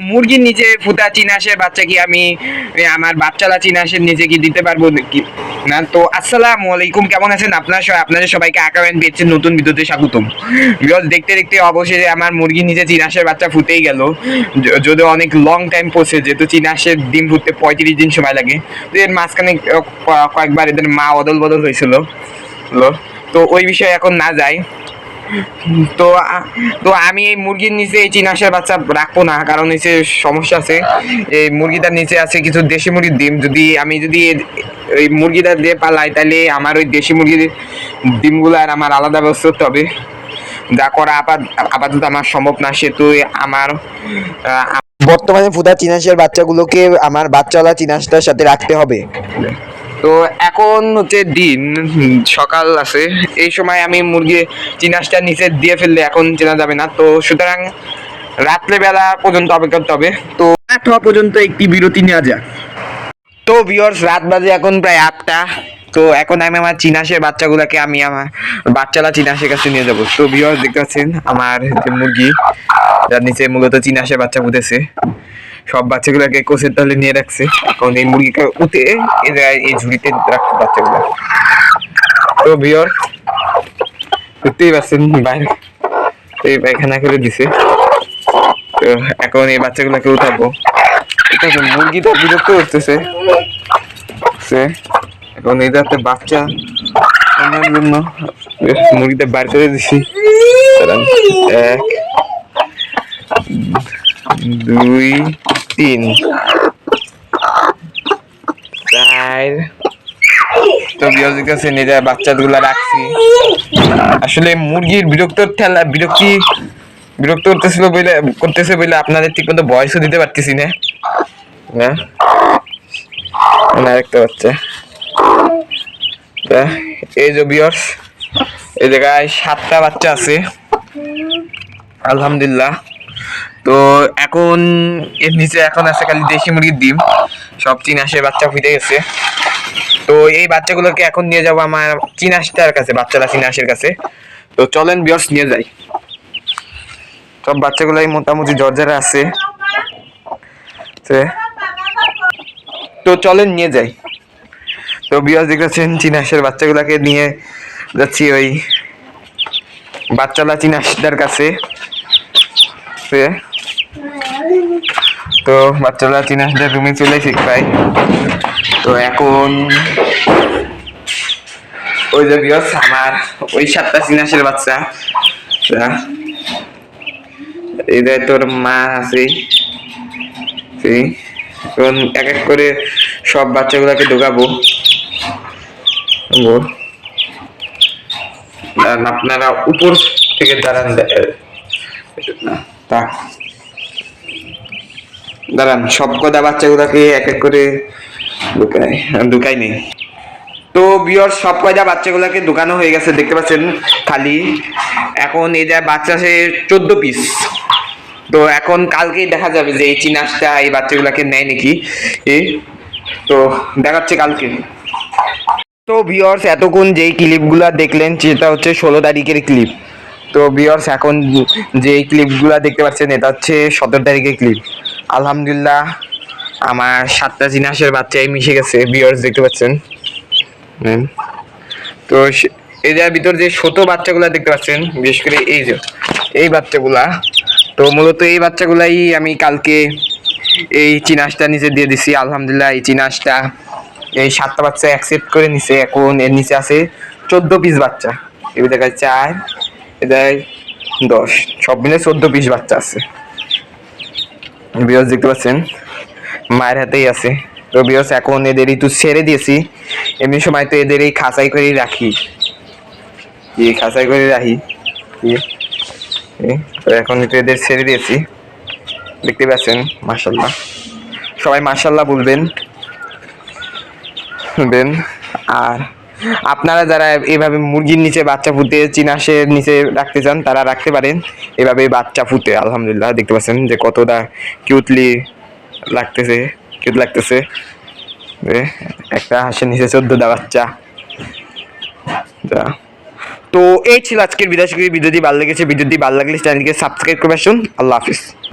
মুরগির নিচে ফুটা চিনাশের বাচ্চা কি আমি আমার বাচ্চালা চিনাশের নিচে কি দিতে পারব কি না? তো আসসালামু আলাইকুম, কেমন আছেন আপনার আপনাদের সবাইকে আকারেন পেয়েছেন নতুন ভিডিওতে স্বাগতম। বিকজ দেখতে দেখতে অবশেষে আমার মুরগির নিচে চিনাশের বাচ্চা ফুটেই গেল। য- যদিও অনেক লং টাইম প্রসেস যেহেতু চিনাশের ডিম ফুটতে পঁয়ত্রিশ দিন সময় লাগে। তো এর মাঝখানে কয়েকবার এদের মা অদল বদল হয়েছিল। তো ওই বিষয়ে এখন না যাই। তো তো আমি এই মুরগির নিচে এই চিনাশের বাচ্চা রাখব না, কারণ নিচে সমস্যা আছে, এই মুরগিটার নিচে আছে কিছু দেশি মুরগির ডিম। যদি আমি যদি এ- ওই মুরগিটা দিয়ে পালাই, তাহলে আমার ওই দেশি মুরগির ডিমগুলো আর আমার আলাদা ব্যবস্থা করতে হবে। যা করা আপাত, আপাতত আমার সম্ভব না, সেহেতু আমার বর্তমানে ফুটা চিনাশের বাচ্চাগুলোকে আমার বাচ্চাওয়ালা চিনাশটার সাথে রাখতে হবে। তো এখন হচ্ছে দিন সকাল আছে এই সময় আমি মুরগি চিনাসটা নিচে দিয়ে ফেললে এখন চেনা যাবে না। তো সুতরাং রাত্রেবেলা পর্যন্ত অপেক্ষা করতে হবে। তো আট হওয়া পর্যন্ত একটি বিরতি নেওয়া যাক। তো ভিওর্স রাত বাজে এখন প্রায় আটটা। তো এখন আমি আমার চিনাশের বাচ্চাগুলোকে আমি আমার বাচ্চালা চিনাশের কাছে নিয়ে যাব। তো ভিওর্স দেখতে পাচ্ছেন আমার যে মুরগি যার নিচে মূলত চিনাশের বাচ্চা ফুটেছে সব বাচ্চাগুলোকে কোষের তলে নিয়ে রাখছে। এখন এই মুরগিকে উঠে জায়গায় এই ঝুড়িতে রাখছে বাচ্চাগুলো। তো ভিওর দেখতেই পাচ্ছেন বাইরে এই পায়খানা করে দিছে। তো এখন এই বাচ্চাগুলোকে উঠাবো। মুরগিটা বিরক্ত করতেছে। এখন এই যাতে বাচ্চা আনার জন্য মুরগিটা বার করে দিছি। এক দুই তিন। চার তো বিরোধীর কাছে নিজের বাচ্চাগুলো রাখছি। আসলে মুরগির বিরক্ত ঠেলা বিরক্তি বিরক্ত করতেছিল বলে করতেছে বলে আপনাদের ঠিক মতো বয়সও দিতে পারতেছি না। না? আরেকটা বাচ্চা এই যে বিয়র্স এই জায়গায় সাতটা বাচ্চা আছে। আলহামদুলিল্লাহ। তো এখন এর নিচে এখন আছে খালি দেশি মুরগির ডিম। সব চিনাশের বাচ্চা ফুটে গেছে। তো এই বাচ্চাগুলোকে এখন নিয়ে যাব আমার চিনাশটার কাছে, বাচ্চারা চিনাশের কাছে। তো চলেন বিয়স নিয়ে যাই। সব বাচ্চাগুলাই মোটামুটি জর্জারা আছে। তো চলেন নিয়ে যাই। তো বিয়স দেখতেছেন চিনাশের বাচ্চাগুলোকে নিয়ে যাচ্ছি ওই বাচ্চালা চিনাশটার কাছে। তো বাচ্চারা চিনাশদের রুমে চলে এসেছি প্রায় তো এখন ওই যে বিয়স আমার ওই সাতটা চিনাশের বাচ্চা তা, এই যে তোর মা আছে এখন এক এক করে সব বাচ্চাগুলোকে ঢোকাবো। আপনারা উপর থেকে দাঁড়ান তা দাঁড়ান, সব কটা বাচ্চাগুলোকে এক এক করে ঢুকাই ঢুকাই নেই তো বিয়র, সব কয়টা বাচ্চাগুলোকে ঢুকানো হয়ে গেছে, দেখতে পাচ্ছেন খালি। এখন এই যা বাচ্চা সে চোদ্দ পিস তো এখন কালকেই দেখা যাবে যে এই চিনাসটা এই বাচ্চাগুলোকে নেয় নাকি। এ, তো দেখাচ্ছে কালকে। তো ভিওর্স এতক্ষণ যেই ক্লিপগুলো দেখলেন, সেটা হচ্ছে ষোলো তারিখের ক্লিপ তো ভিওর্স এখন যে ক্লিপগুলো দেখতে পাচ্ছেন, এটা হচ্ছে সতেরো তারিখের ক্লিপ আলহামদুলিল্লাহ, আমার সাতটা জিনাসের বাচ্চাই মিশে গেছে বিয়ার্স দেখতে পাচ্ছেন। তো যার ভিতর যে ছোট বাচ্চাগুলা দেখতে পাচ্ছেন, বিশেষ করে এই যে, এই বাচ্চাগুলা, তো মূলত এই বাচ্চাগুলাই আমি কালকে এই চিনাসটা নিচে দিয়ে দিছি, আলহামদুলিল্লাহ এই চিনাসটা এই সাতটা বাচ্চা অ্যাকসেপ্ট করে নিছে, এখন এর নিচে আছে চোদ্দ পিস বাচ্চা। এই জায়গায় চার এ জায়গায় দশ, সব মিলে চোদ্দ পিস বাচ্চা আছে। বিয়স দেখতে পাচ্ছেন, মায়ের হাতেই আছে। তো বিয়স এখন এদের একটু ছেড়ে দিয়েছি। এমনি সময় তো এদের এই খাঁচাই করে রাখি। এই খাঁচাই করে রাখি। তো এখন একটু এদের ছেড়ে দিয়েছি। দেখতে পাচ্ছেন মার্শাল্লাহ সবাই মার্শাল্লাহ বলবেন। দেন আর আপনারা যারা এভাবে মুরগির নিচে বাচ্চা ফুটে চিনাশের নিচে রাখতে চান, তারা রাখতে পারেন। এভাবে বাচ্চা ফুটে আলহামদুলিল্লাহ দেখতে পাচ্ছেন যে কতটা কিউটলি লাগতেছে কিউট লাগতেছে। একটা হাঁসের নিচে চোদ্দটা বাচ্চা। যা। তো, এই ছিল আজকের বিদেশ ভিডিওটি ভালো লেগেছে। ভিডিওটি ভালো লাগলে চ্যানেলকে সাবস্ক্রাইব করে আসুন আল্লাহ হাফিজ।